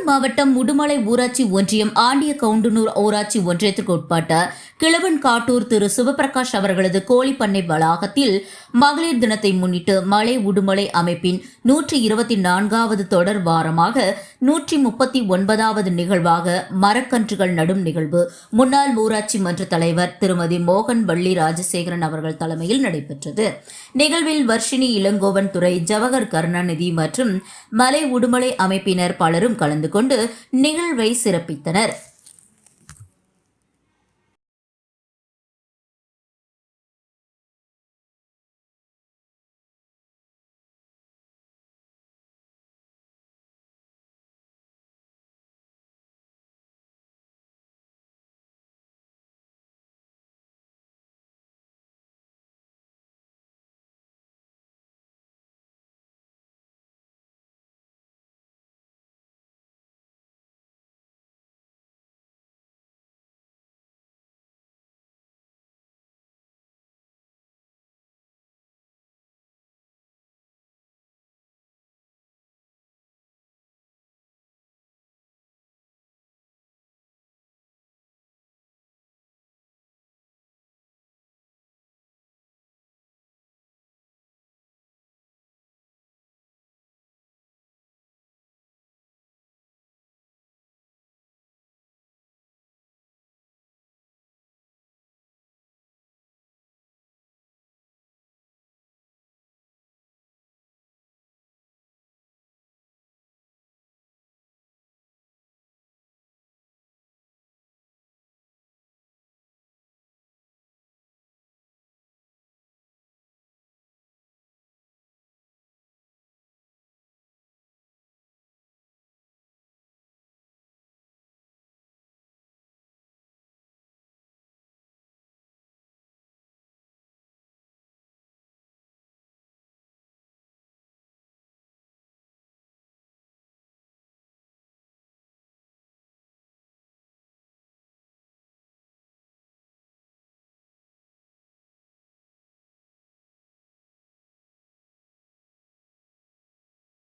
திருப்பூர் மாவட்டம் உடுமலை ஊராட்சி ஒன்றியம் ஆண்டிய கவுண்டனூர் ஊராட்சி ஒன்றியத்திற்கு உட்பட்ட கிழவன் காட்டூர் திரு சிவபிரகாஷ் அவர்களது கோழிப்பண்ணை வளாகத்தில் மகளிர் தினத்தை முன்னிட்டு மலை உடுமலை அமைப்பின் நூற்றி இருபத்தி நான்காவது தொடர் வாரமாக நூற்றி முப்பத்தி ஒன்பதாவது நிகழ்வாக மரக்கன்றுகள் நடும் நிகழ்வு முன்னாள் ஊராட்சி மன்ற தலைவர் திருமதி மோகன் வள்ளி ராஜசேகரன் அவர்கள் தலைமையில் நடைபெற்றது. நிகழ்வில் வர்ஷினி இளங்கோவன் துறை ஜவஹர் கருணாநிதி மற்றும் மலை உடுமலை அமைப்பினர் பலரும் கலந்து கொண்டு நிகழ்வை சிறப்பித்தனர்.